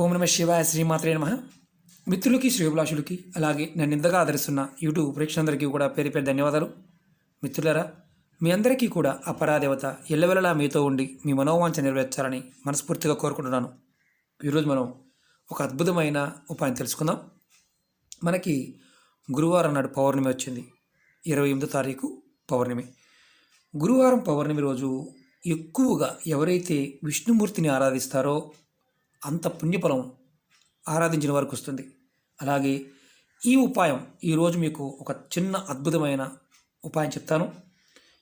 ఓం నమ శివాయ శ్రీమాత్రే నమ. మిత్రులకి శ్రీభిలాషులకి అలాగే నన్ను ఇంతగా ఆదరిస్తున్న యూట్యూబ్ ప్రేక్షకులందరికీ కూడా పేరు పేరు ధన్యవాదాలు. మిత్రులరా మీ అందరికీ కూడా అపరాదేవత ఎల్లవెల్లలా మీతో ఉండి మీ మనోవాంఛ నెరవేర్చాలని మనస్ఫూర్తిగా కోరుకుంటున్నాను. ఈరోజు మనం ఒక అద్భుతమైన ఉపాయం తెలుసుకుందాం. మనకి గురువారం నాడు పౌర్ణమి వచ్చింది. ఇరవై ఎనిమిదో తారీఖు పౌర్ణమి. గురువారం పౌర్ణమి రోజు ఎక్కువగా ఎవరైతే విష్ణుమూర్తిని ఆరాధిస్తారో అంత పుణ్యఫలం ఆరాధించిన వారికి వస్తుంది. అలాగే ఈ ఉపాయం ఈరోజు మీకు ఒక చిన్న అద్భుతమైన ఉపాయం చెప్తాను.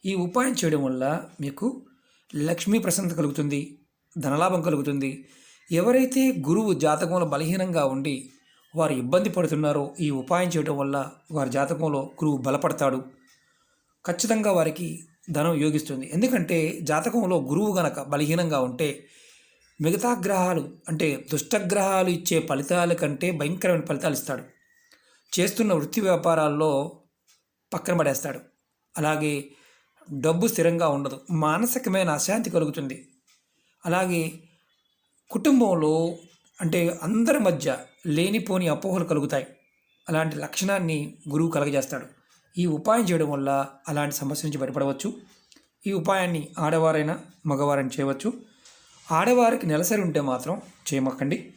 ఈ ఉపాయం చేయడం వల్ల మీకు లక్ష్మీ ప్రసన్నత కలుగుతుంది ధనలాభం కలుగుతుంది. ఎవరైతే గురువు జాతకంలో బలహీనంగా ఉండి వారు ఇబ్బంది పడుతున్నారో ఈ ఉపాయం చేయడం వల్ల వారి జాతకంలో గురువు బలపడతాడు. ఖచ్చితంగా వారికి ధనం యోగిస్తుంది. ఎందుకంటే జాతకంలో గురువు గనక బలహీనంగా ఉంటే మిగతా గ్రహాలు అంటే దుష్టగ్రహాలు ఇచ్చే ఫలితాల కంటే భయంకరమైన ఫలితాలు ఇస్తాడు. చేస్తున్న వృత్తి వ్యాపారాల్లో పక్కన పడేస్తాడు. అలాగే డబ్బు స్థిరంగా ఉండదు. మానసికమైన అశాంతి కలుగుతుంది. అలాగే కుటుంబంలో అంటే అందరి మధ్య లేనిపోని అపోహలు కలుగుతాయి. అలాంటి లక్షణాన్ని గురువు కలగజేస్తాడు. ఈ ఉపాయం చేయడం వల్ల అలాంటి సమస్య నుంచి బయటపడవచ్చు. ఈ ఉపాయాన్ని ఆడవారైనా మగవారైనా చేయవచ్చు. ఆడవారికి నెలసరి ఉంటే మాత్రం చేయమక్కండి.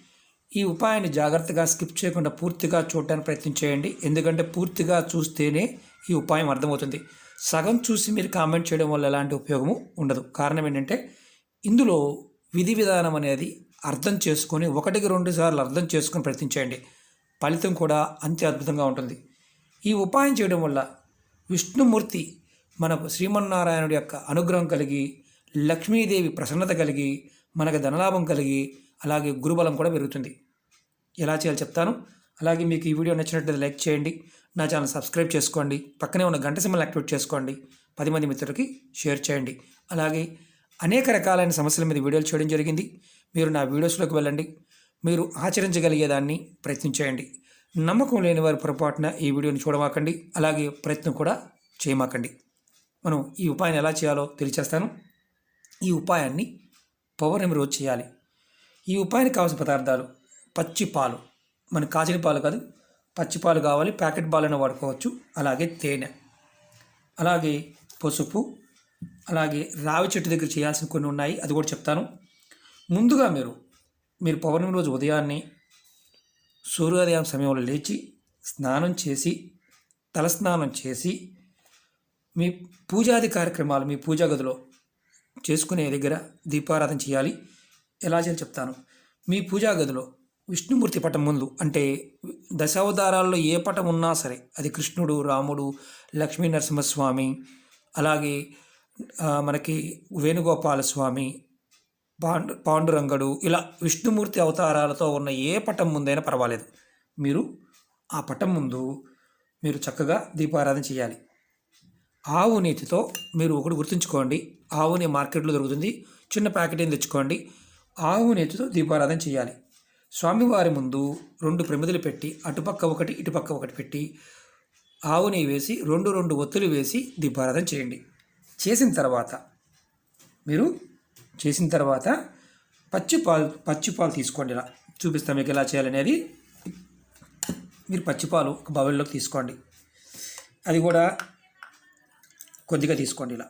ఈ ఉపాయాన్ని జాగ్రత్తగా స్కిప్ చేయకుండా పూర్తిగా చూడటానికి ప్రయత్నం చేయండి. ఎందుకంటే పూర్తిగా చూస్తేనే ఈ ఉపాయం అర్థమవుతుంది. సగం చూసి మీరు కామెంట్ చేయడం వల్ల ఎలాంటి ఉపయోగము ఉండదు. కారణం ఏంటంటే ఇందులో విధి విధానం అనేది అర్థం చేసుకొని ఒకటికి రెండు సార్లు అర్థం చేసుకొని ప్రయత్నించేయండి ఫలితం కూడా అంతే అద్భుతంగా ఉంటుంది. ఈ ఉపాయం చేయడం వల్ల విష్ణుమూర్తి మనకు శ్రీమన్నారాయణుడి యొక్క అనుగ్రహం కలిగి లక్ష్మీదేవి ప్రసన్నత కలిగి మనకు ధనలాభం కలిగి అలాగే గురుబలం కూడా పెరుగుతుంది. ఎలా చేయాలో చెప్తాను. అలాగే మీకు ఈ వీడియో నచ్చినట్లయితే లైక్ చేయండి. నా ఛానల్ సబ్స్క్రైబ్ చేసుకోండి. పక్కనే ఉన్న గంట సింబల్ యాక్టివేట్ చేసుకోండి. పది మంది మిత్రులకి షేర్ చేయండి. అలాగే అనేక రకాలైన సమస్యల మీద వీడియోలు చేయడం జరిగింది. మీరు నా వీడియోస్లోకి వెళ్ళండి. మీరు ఆచరించగలిగేదాన్ని ప్రయత్నం చేయండి నమ్మకం లేని వారి పొరపాటున ఈ వీడియోని చూడమాకండి. అలాగే ప్రయత్నం కూడా చేయమాకండి. మనం ఈ ఉపాయాన్ని ఎలా చేయాలో తెలియచేస్తాను. ఈ ఉపాయాన్ని పౌర్ణమి రోజు చేయాలి? ఈ ఉపాయానికి కావాల్సిన పదార్థాలు పచ్చి పాలు. మన కాచిన పాలు కాదు పచ్చి పాలు కావాలి ప్యాకెట్ పాలైనా వాడుకోవచ్చు. అలాగే తేనె. అలాగే పసుపు అలాగే రావి చెట్టు దగ్గర చేయాల్సిన కొన్ని ఉన్నాయి అది కూడా చెప్తాను. ముందుగా మీరు మీరు పౌర్ణమి రోజు ఉదయాన్నే సూర్యోదయం సమయంలో లేచి స్నానం చేసి తలస్నానం చేసి మీ పూజాది కార్యక్రమాలు మీ పూజా గదిలో చేసుకునే దగ్గర దీపారాధన చేయాలి. ఎలా చేయాలి చెప్తాను. మీ పూజా గదిలో విష్ణుమూర్తి పటం ముందు అంటే దశావతారాల్లో ఏ పటం ఉన్నా సరే అది కృష్ణుడు రాముడు లక్ష్మీ నరసింహస్వామి అలాగే మనకి వేణుగోపాల స్వామి పాండు పాండురంగడు ఇలా విష్ణుమూర్తి అవతారాలతో ఉన్న ఏ పటం ముందైనా పర్వాలేదు. మీరు ఆ పటం ముందు మీరు చక్కగా దీపారాధన చేయాలి. ఆవు నీతితో మీరు ఒకటి గుర్తుంచుకోండి. ఆవు నెయ్యి మార్కెట్లో దొరుకుతుంది. చిన్న ప్యాకెట్ ఏం తెచ్చుకోండి. ఆవు నెయ్యితో దీపారాధన చేయాలి. స్వామివారి ముందు రెండు ప్రమిదలు పెట్టి అటుపక్క ఒకటి ఇటుపక్క ఒకటి పెట్టి ఆవు నెయ్యి వేసి రెండు రెండు ఒత్తులు వేసి దీపారాధన చేయండి. చేసిన తర్వాత మీరు చేసిన తర్వాత పచ్చి పాలు పచ్చి పాలు తీసుకోండి ఇలా. చూపిస్తాం మీకు ఎలా చేయాలనేది. మీరు పచ్చిపాలు ఒక బౌల్లోకి తీసుకోండి. అది కూడా కొద్దిగా తీసుకోండి ఇలా.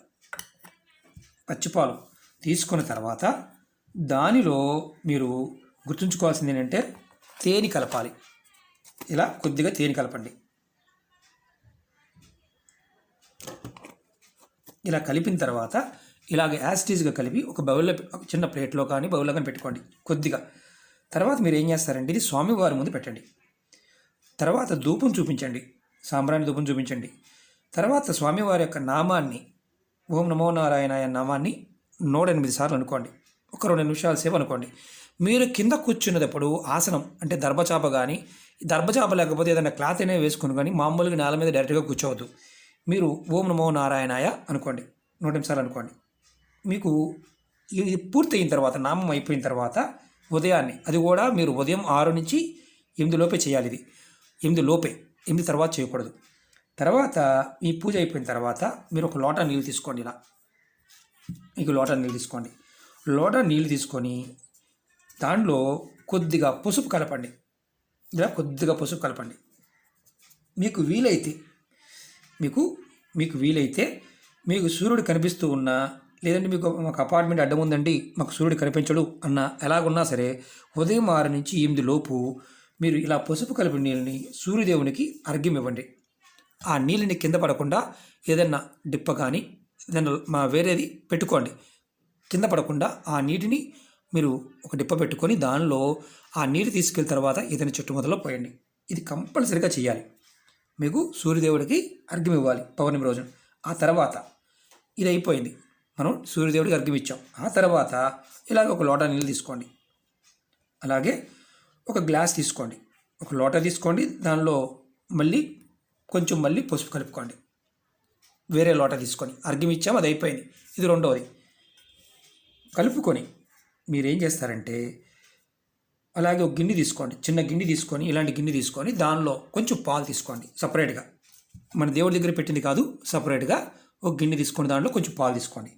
పచ్చిపాలు తీసుకున్న తర్వాత దానిలో మీరు గుర్తుంచుకోవాల్సింది ఏంటంటే తేనె కలపాలి. ఇలా కొద్దిగా తేనె కలపండి. ఇలా కలిపిన తర్వాత ఇలాగ యాసిటీస్గా కలిపి ఒక బౌల్లో ఒక చిన్న ప్లేట్లో కానీ బౌల్లో కానీ పెట్టుకోండి కొద్దిగా. తర్వాత మీరు ఏం చేస్తారంటే ఇది స్వామివారి ముందు పెట్టండి. తర్వాత ధూపం చూపించండి. సాంబ్రాణి ధూపం చూపించండి. తర్వాత స్వామివారి యొక్క నామాన్ని ఓం నమో నారాయణాయ నామాన్ని నూట ఎనిమిది సార్లు అనుకోండి. ఒక రెండు నిమిషాల సేపు అనుకోండి. మీరు కింద కూర్చున్నప్పుడు ఆసనం అంటే దర్భచాప కానీ దర్భచాప లేకపోతే ఏదైనా క్లాత్ అయినా వేసుకుని కానీ మామూలుగా నేల మీద డైరెక్ట్గా కూర్చోవద్దు. మీరు ఓం నమో నారాయణాయ అనుకోండి. నూట ఎనిమిది సార్లు అనుకోండి. మీకు ఇది పూర్తయిన తర్వాత నామం అయిపోయిన తర్వాత ఉదయాన్నే అది కూడా మీరు ఉదయం ఆరు నుంచి ఎనిమిది లోపే చేయాలి ఇది. ఎనిమిది లోపే ఎనిమిది తర్వాత చేయకూడదు. తర్వాత మీ పూజ అయిపోయిన తర్వాత మీరు ఒక లోటా నీళ్ళు తీసుకోండి ఇలా. మీకు లోటా నీళ్ళు తీసుకోండి. లోటా నీళ్ళు తీసుకొని దాంట్లో కొద్దిగా పసుపు కలపండి. ఇలా కొద్దిగా పసుపు కలపండి. మీకు వీలైతే మీకు మీకు వీలైతే మీకు సూర్యుడు కనిపిస్తూ ఉన్నా లేదంటే మీకు మాకు అపార్ట్మెంట్ అడ్డం ఉందండి మాకు సూర్యుడు కనిపించడు అన్న ఎలాగున్నా సరే ఉదయం ఆరు నుంచి ఎనిమిది లోపు మీరు ఇలా పసుపు కలిపిన నీళ్ళని సూర్యదేవునికి అర్ఘ్యం ఇవ్వండి ఆ నీళ్ళని కింద పడకుండా ఏదైనా డిప్ప కానీ ఏదైనా మా వేరేది పెట్టుకోండి. కింద పడకుండా ఆ నీటిని మీరు ఒక డిప్ప పెట్టుకొని దానిలో ఆ నీరు తీసుకెళ్ళిన తర్వాత ఏదైనా చెట్టు మొదలో పోయండి. ఇది కంపల్సరీగా చేయాలి మీకు సూర్యదేవుడికి అర్ఘ్యం ఇవ్వాలి పౌర్ణమి రోజున. ఆ తర్వాత ఇది అయిపోయింది. మనం సూర్యదేవుడికి అర్ఘ్యం ఇచ్చాం. ఆ తర్వాత ఇలాగ ఒక లోటా నీళ్ళు తీసుకోండి. అలాగే ఒక గ్లాస్ తీసుకోండి. ఒక లోటా తీసుకోండి. దానిలో మళ్ళీ కొంచెం మళ్ళీ పసుపు కలుపుకోండి. వేరే లోట తీసుకొని అర్ఘ్యం ఇచ్చాము అది అయిపోయింది. ఇది రెండవది కలుపుకొని మీరేం చేస్తారంటే అలాగే ఒక గిన్నె తీసుకోండి. చిన్న గిన్నె తీసుకొని ఇలాంటి గిన్నె తీసుకొని దానిలో కొంచెం పాలు తీసుకోండి సపరేట్గా. మన దేవుడి దగ్గర పెట్టింది కాదు సపరేట్గా ఒక గిన్నె తీసుకొని దాంట్లో కొంచెం పాలు తీసుకోండి.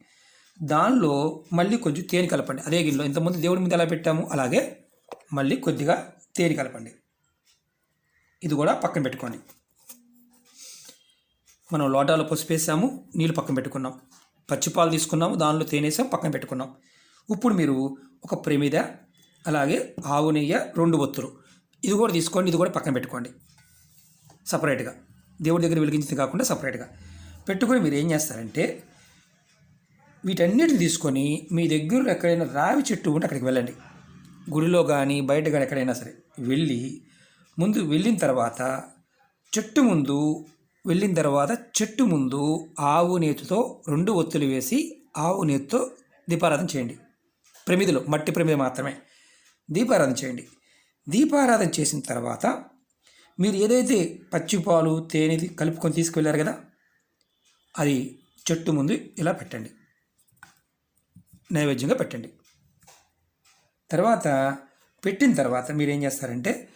దానిలో మళ్ళీ కొంచెం తేనె కలపండి. అదే గిన్నెలో ఇంతకుముందు దేవుడి మీద ఎలా పెట్టాము అలాగే మళ్ళీ కొద్దిగా తేనె కలపండి. ఇది కూడా పక్కన పెట్టుకోండి. మనం లోటాలో పసుపు వేసాము నీళ్ళు పక్కన పెట్టుకున్నాం. పచ్చిపాలు తీసుకున్నాము దానిలో తేనేసాం పక్కన పెట్టుకున్నాం. ఇప్పుడు మీరు ఒక ప్రమిద అలాగే ఆవు నెయ్యి రెండు ఒత్తులు. ఇది కూడా తీసుకోండి ఇది కూడా పక్కన పెట్టుకోండి. సపరేట్గా దేవుడి దగ్గర వెలిగించింది కాకుండా సపరేట్గా పెట్టుకొని మీరు ఏం చేస్తారంటే వీటన్నిటిని తీసుకొని మీ దగ్గర ఎక్కడైనా రావి చెట్టు ఉంటే అక్కడికి వెళ్ళండి. గుడిలో కానీ బయట కానీ ఎక్కడైనా సరే వెళ్ళి ముందు వెళ్ళిన తర్వాత చెట్టు ముందు వెళ్ళిన తర్వాత చెట్టు ముందు ఆవు నేతితో రెండు ఒత్తులు వేసి ఆవు నేతితో దీపారాధన చేయండి. ప్రమిదిలో మట్టి ప్రమిద మాత్రమే. దీపారాధన చేయండి. దీపారాధన చేసిన తర్వాత మీరు ఏదైతే పచ్చిపాలు తేనెది కలుపుకొని తీసుకువెళ్ళారు కదా అది చెట్టు ముందు ఇలా పెట్టండి. నైవేద్యంగా పెట్టండి. తర్వాత పెట్టిన తర్వాత మీరు ఏం చేస్తారంటే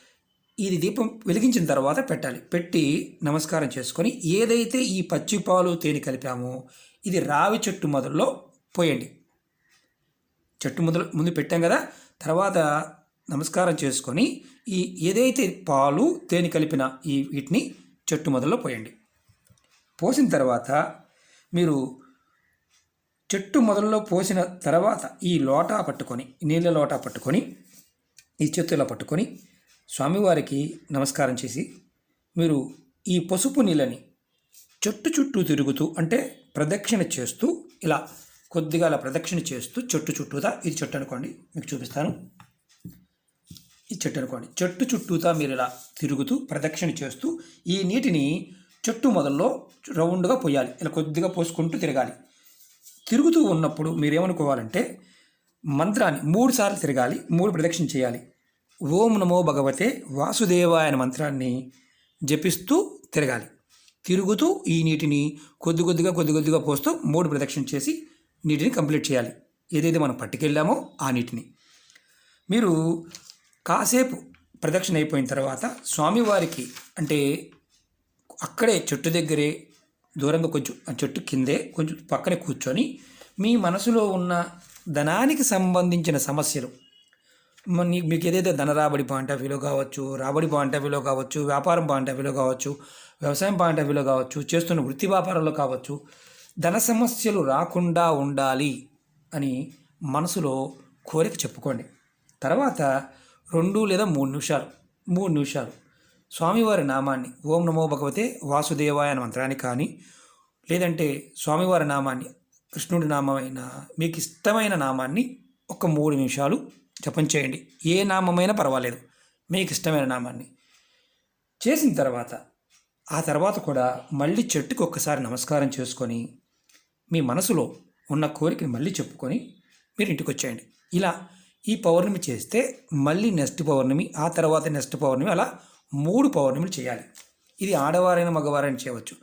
ఇది దీపం వెలిగించిన తర్వాత పెట్టాలి. పెట్టి నమస్కారం చేసుకొని ఏదైతే ఈ పచ్చి పాలు తేనె కలిపామో ఇది రావి చెట్టు మొదల్లో పోయండి. చెట్టు మొదలు ముందు పెట్టాం కదా? తర్వాత నమస్కారం చేసుకొని ఈ ఏదైతే పాలు తేనె కలిపిన ఈ వీటిని చెట్టు మొదల్లో పోయండి. పోసిన తర్వాత మీరు చెట్టు మొదల్లో పోసిన తర్వాత ఈ లోటా పట్టుకొని నీళ్ళ లోటా పట్టుకొని ఈ చేతుల్లో పట్టుకొని స్వామివారికి నమస్కారం చేసి మీరు ఈ పసుపు నీళ్ళని చెట్టు చుట్టూ తిరుగుతూ అంటే ప్రదక్షిణ చేస్తూ ఇలా కొద్దిగా అలా ప్రదక్షిణ చేస్తూ చెట్టు చుట్టూతా ఇది చెట్టు అనుకోండి మీకు చూపిస్తాను. ఈ చెట్టు అనుకోండి చెట్టు చుట్టూతా మీరు ఇలా తిరుగుతూ ప్రదక్షిణ చేస్తూ ఈ నీటిని చెట్టు మొదల్లో రౌండ్గా పోయాలి ఇలా కొద్దిగా పోసుకుంటూ తిరగాలి. తిరుగుతూ ఉన్నప్పుడు మీరేమనుకోవాలంటే మంత్రాన్ని మూడు సార్లు తిరగాలి మూడు ప్రదక్షిణ చేయాలి. ఓం నమో భగవతే వాసుదేవాయ అనే మంత్రాన్ని జపిస్తూ తిరగాలి. తిరుగుతూ ఈ నీటిని కొద్ది కొద్దిగా కొద్ది కొద్దిగా పోస్తూ మూడు ప్రదక్షిణ చేసి నీటిని కంప్లీట్ చేయాలి. ఏదైతే మనం పట్టుకెళ్ళామో ఆ నీటిని. మీరు కాసేపు ప్రదక్షిణ అయిపోయిన తర్వాత స్వామివారికి అంటే అక్కడే చెట్టు దగ్గరే దూరంగా కొంచెం ఆ చెట్టు కిందే కొంచెం పక్కనే కూర్చొని మీ మనసులో ఉన్న ధనానికి సంబంధించిన సమస్యలు మ- మీకు ఏదైతే ధన రాబడి పాయింట్ ఆఫ్ వ్యూలో కావచ్చు రాబడి పాయింట్ ఆఫ్ వ్యూలో కావచ్చు వ్యాపారం పాయింట్ ఆఫ్ వ్యూలో కావచ్చు వ్యవసాయం పాయింట్ ఆఫ్ వ్యూలో కావచ్చు చేస్తున్న వృత్తి వ్యాపారంలో కావచ్చు ధన సమస్యలు రాకుండా ఉండాలి అని మనసులో కోరిక చెప్పుకోండి. తర్వాత రెండు లేదా మూడు నిమిషాలు మూడు నిమిషాలు. స్వామివారి నామాన్ని ఓం నమో భగవతే వాసుదేవాయ అనే మంత్రాన్ని కానీ లేదంటే స్వామివారి నామాన్ని కృష్ణుడి నామమైన మీకు ఇష్టమైన నామాన్ని ఒక మూడు నిమిషాలు జపం చేయండి. ఏ నామమైనా పర్వాలేదు. మీకు ఇష్టమైన నామాన్ని. చేసిన తర్వాత ఆ తర్వాత కూడా మళ్ళీ చెట్టుకు ఒక్కసారి నమస్కారం చేసుకొని మీ మనసులో ఉన్న కోరికని మళ్ళీ చెప్పుకొని మీరు ఇంటికి వచ్చేయండి. ఇలా ఈ పౌర్ణమి చేస్తే మళ్ళీ నెక్స్ట్ పౌర్ణమి ఆ తర్వాత నెక్స్ట్ పౌర్ణమి అలా మూడు పౌర్ణమిలు చేయాలి. ఇది ఆడవారైన మగవారైనా చేయవచ్చు.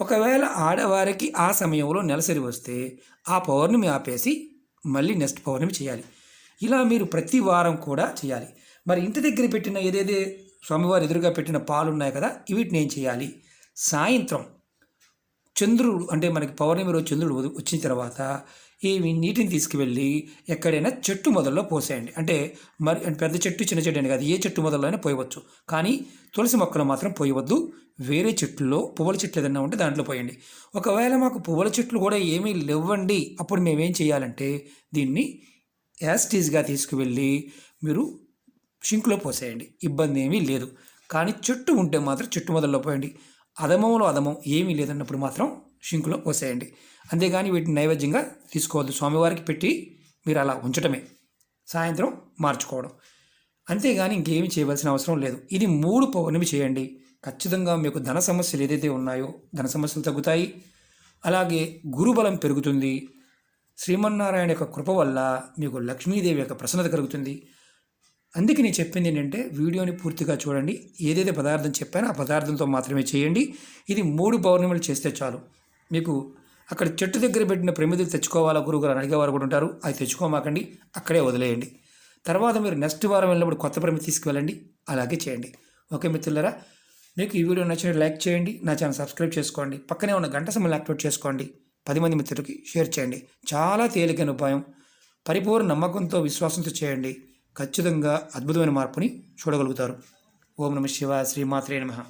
ఒకవేళ ఆడవారికి ఆ సమయంలో నెలసరి వస్తే ఆ పౌర్ణమి ఆపేసి మళ్ళీ నెక్స్ట్ పౌర్ణమి చేయాలి. ఇలా మీరు ప్రతి వారం కూడా చేయాలి. మరి ఇంటి దగ్గర పెట్టిన ఏదేదే స్వామివారి ఎదురుగా పెట్టిన పాలు ఉన్నాయి కదా వీటిని ఏం చేయాలి? సాయంత్రం చంద్రుడు అంటే మనకి పౌర్ణమి రోజు చంద్రుడు వచ్చిన తర్వాత ఈ నీటిని తీసుకువెళ్ళి ఎక్కడైనా చెట్టు మొదల్లో పోసేయండి. అంటే మరి అంటే పెద్ద చెట్టు చిన్న చెట్టు అని కాదు ఏ చెట్టు మొదల్లో అయినా పోయవచ్చు. కానీ తులసి మొక్కలు మాత్రం పోయవద్దు. వేరే చెట్టులో పువ్వుల చెట్లు ఏదైనా ఉంటే దాంట్లో పోయండి. ఒకవేళ మాకు పువ్వుల చెట్లు కూడా ఏమీ లేవండి అప్పుడు మేమేం చేయాలంటే దీన్ని యాస్టీజ్గా తీసుకువెళ్ళి మీరు షింక్లో పోసేయండి. ఇబ్బంది ఏమీ లేదు. కానీ చెట్టు ఉంటే మాత్రం చెట్టు మొదల్లో పోయండి. అదమంలో అదమం ఏమీ లేదన్నప్పుడు మాత్రం షింకులో పోసేయండి. అంతేగాని వీటిని నైవేద్యంగా తీసుకోవద్దు. స్వామివారికి పెట్టి మీరు అలా ఉంచటమే. సాయంత్రం మార్చుకోవడం. అంతేగాని ఇంకేమీ చేయవలసిన అవసరం లేదు. ఇది మూడు పౌర్ణమి చేయండి. ఖచ్చితంగా మీకు ధన సమస్యలు ఏదైతే ఉన్నాయో ధన సమస్యలు తగ్గుతాయి. అలాగే గురుబలం పెరుగుతుంది. శ్రీమన్నారాయణ యొక్క కృప వల్ల మీకు లక్ష్మీదేవి యొక్క ప్రసన్నత కలుగుతుంది. అందుకే నేను చెప్పింది ఏంటంటే వీడియోని పూర్తిగా చూడండి. ఏదైతే పదార్థం చెప్పానో ఆ పదార్థంతో మాత్రమే చేయండి. ఇది మూడు పౌర్ణమిలు చేస్తే చాలు. మీకు అక్కడ చెట్టు దగ్గర పెట్టిన ప్రమిదలు తెచ్చుకోవాలా? గురుగారు అడిగేవారు కూడా ఉంటారు. అది తెచ్చుకోమాకండి. అక్కడే వదిలేయండి. తర్వాత మీరు నెక్స్ట్ వారం వెళ్ళినప్పుడు కొత్త ప్రమిది తీసుకువెళ్ళండి. అలాగే చేయండి. ఓకే మిత్రులరా? మీకు ఈ వీడియో నచ్చిన లైక్ చేయండి. నా ఛానల్ సబ్స్క్రైబ్ చేసుకోండి. పక్కనే ఉన్న గంట సమయం యాక్టివేట్ చేసుకోండి. పది మంది మిత్రులకి షేర్ చేయండి. చాలా తేలికైన ఉపాయం పరిపూర్ణ నమ్మకంతో విశ్వాసంతో చేయండి. ఖచ్చితంగా అద్భుతమైన మార్పుని చూడగలుగుతారు. ఓం నమ శివ శ్రీమాత్రే నమః.